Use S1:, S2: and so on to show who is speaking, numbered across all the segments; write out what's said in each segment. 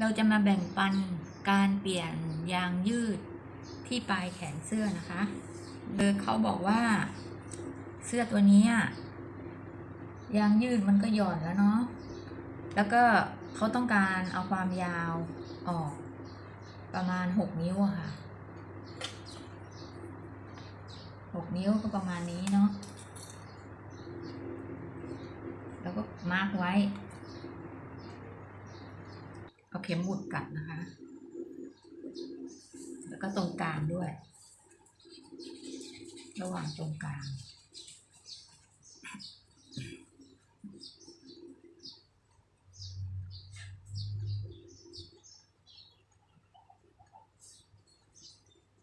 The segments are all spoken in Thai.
S1: เราจะมาแบ่งปันการเปลี่ยนยางยืดที่ปลายแขนเสื้อนะคะโดยเขาบอกว่าเสื้อตัวนี้ยยางยืดมันก็หย่อนแล้วเนาะ แล้วก็เขาต้องการเอาความยาวออกประมาณหกนิ้วอะค่ะหกนิ้วก็ประมาณนี้เนาะ แล้วก็มาร์กไว้ ข็มหมุดกัดนะคะ แล้วก็ตรงกลางด้วย ระหว่างตรงกลาง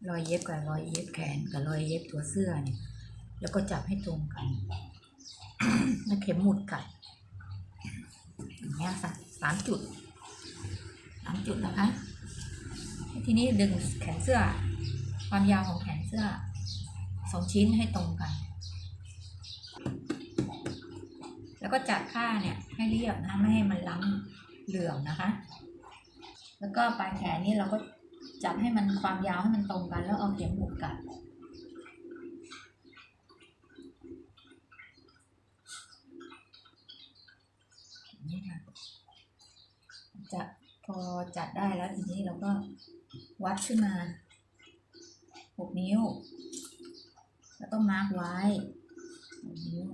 S1: รอยเย็บกับรอยเย็บแขนกับรอยเย็บตัวเสื้อเนี่ย แล้วก็จับให้ตรงกัน แล้วเข็มหมุดกัดอย่างเงี้ยสักสามจุด จุดนะคะ ทีนี้ดึงแขนเสื้อ ความยาวของแขนเสื้อสองชิ้นให้ตรงกัน แล้วก็จัดผ้าเนี่ยให้เรียบนะไม่ให้มันล้ำเหลื่อมนะคะ แล้วก็ปลายแขนนี่เราก็จับให้มันความยาวให้มันตรงกัน แล้วเอาเข็มหมุดกัด นี่ค่ะ จะพ อจัดได้แล้วทีนี้เราก็วัดขึ้นมาหกนิ้ว แล้วก็มาร์กไว้นิ้ว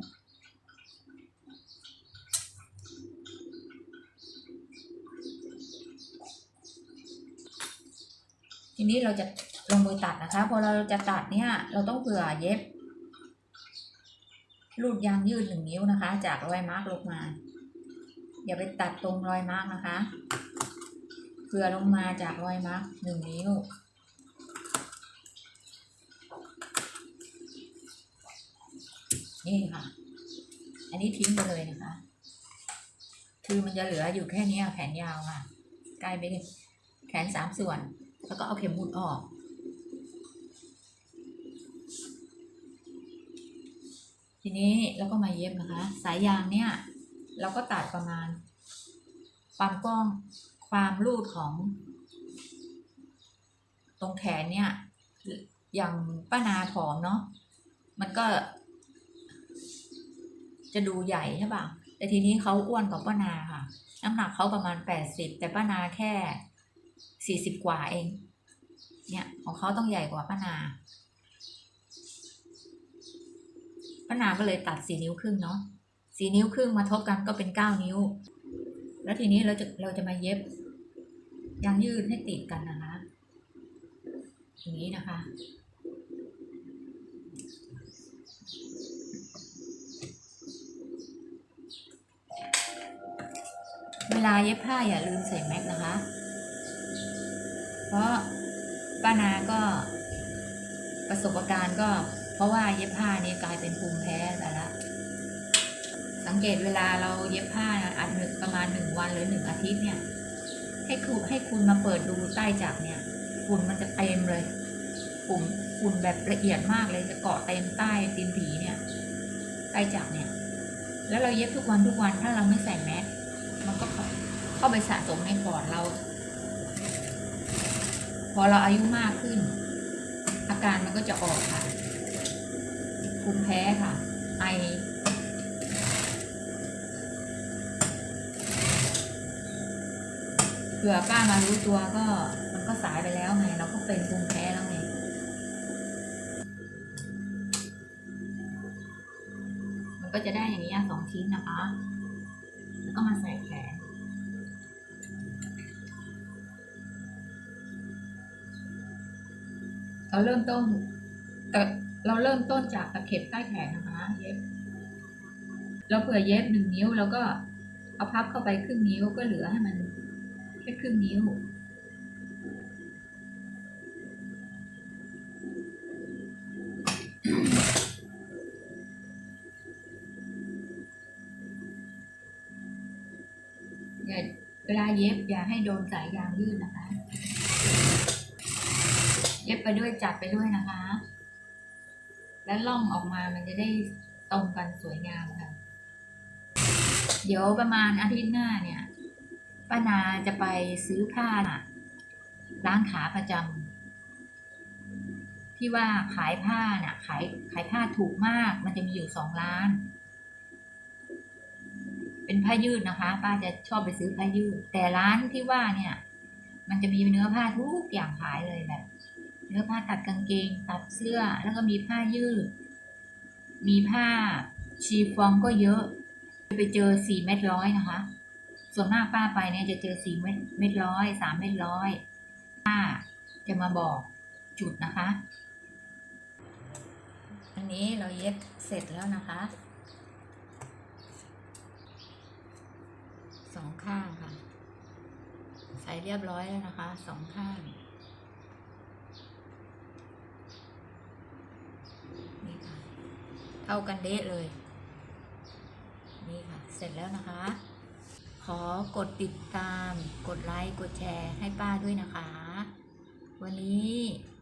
S1: ทีนี้เราจะลงมือตัดนะคะพอเราจะตัดเนี่ยเราต้องเผื่อเย็บรูดยางยืดหนึ่งนิ้วนะคะ จากรอยมาร์กลงมา อย่าไปตัดตรงรอยมาร์กนะคะ เผื่อลงมาจากรอยมาร์กหนึ่งนิ้ว นี่ค่ะ อันนี้ทิ้งไปเลยนะคะ คือมันจะเหลืออยู่แค่นี้แขนยาวค่ะ ใกล้ไปเลยแขนสามส่วน แล้วก็เอาเข็มหมุดออกทีนี้เราก็มาเย็บนะคะ สายยางเนี่ย เราก็ตัดประมาณความกว้าง ความรูดของ ตรงแขนเนี่ย อย่างป้านาผอมเนาะมันก็ จะดูใหญ่ใช่ป่ะแต่ทีนี้เขาอ้วนกว่าป้านาค่ะน้ำหนักเขาประมาณแปดสิบแต่ป้านาแค่สี่สิบกว่าเอง เนี่ย ของเขาต้องใหญ่กว่าป้านาป้านาก็เลยตัดสี่นิ้วครึ่งเนาะสี่นิ้วครึ่งมาทบกันก็เป็นเก้านิ้ว แล้วทีนี้เราจะเราจะมาเย็บ ยางยืดให้ติดกันนะคะ อย่างนี้นะคะ เวลาเย็บผ้าอย่าลืมใส่แม็กนะคะ เพราะป้านาก็ประสบการณ์ก็ เพราะว่าเย็บผ้านี่กลายเป็นภูมิแพ้แต่ละสังเกตเวลาเราเย็บผ้าอันหนึ่งประมาณหนึ่งวันหรือหนึ่งอาทิตย์เนี่ย ให้คุณให้คุณมาเปิดดูใต้จักเนี่ยฝุ่นมันจะเต็มเลยฝุ่นฝุ่นแบบละเอียดมากเลยจะเกาะเต็มใต้ตีนผีเนี่ยใต้จักเนี่ย แล้วเราเย็บทุกวันทุกวันถ้าเราไม่ใส่แมสมันก็เข้าเข้าไปสะสมในปอดเรา พอเราอายุมากขึ้น อาการมันก็จะออกค่ะภูมิแพ้ค่ะ ไอ เผื่อป้ามารู้ตัวก็ มันก็สายไปแล้วไงเราก็เป็นภูมิแพ้แล้วไงมันก็จะได้อย่างนี้ยสองชิ้นนะคะ แล้วก็มาใส่แขนเราเริ่มต้นแต่เราเริ่มต้นจากตะเข็บใต้แขนนะคะ เย็บ เราเผื่อเย็บหนึ่งนิ้วแล้วก็เอาพับเข้าไปครึ่งนิ้วก็เหลือให้มัน แค่ครึ่งนิ้วอย่าเวลาเย็บอย่าให้โดนสายยางยืดนะคะ เย็บไปด้วยจับไปด้วยนะคะ แล้วล่องออกมามันจะได้ตรงกันสวยงามค่ะ เดี๋ยวประมาณอาทิตย์หน้าเนี่ย ป้านาจะไปซื้อผ้าน่ะร้านขาประจำที่ว่าขายผ้าน่ะ ขายขายผ้าถูกมาก มันจะมีอยู่สองร้าน เป็นผ้ายืดนะคะ ป้าจะชอบไปซื้อผ้ายืด แต่ร้านที่ว่าเนี่ย มันจะมีเนื้อผ้าทุกอย่างขายเลยแบบ เนื้อผ้าตัดกางเกง ตัดเสื้อ แล้วก็มีผ้ายืด มีผ้าชีฟองก็เยอะ ไปเจอสี่เม็ดร้อยนะคะ ส่วนมากป้าไปเนี่ยจะเจอสี่เม็ดเม็ดร้อยสามเม็ดร้อยป้าจะมาบอกจุดนะคะ อันนี้เราเย็บเสร็จแล้วนะคะสองข้างค่ะ ใส่เรียบร้อยแล้วนะคะสองข้างนี่ค่ะเท่ากันเดะเลย นี่ค่ะ เสร็จแล้วนะคะ ขอกดติดตาม กดไลค์ กดแชร์ให้ป้าด้วยนะคะ วันนี้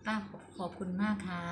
S1: ป้าขอบคุณมากค่ะ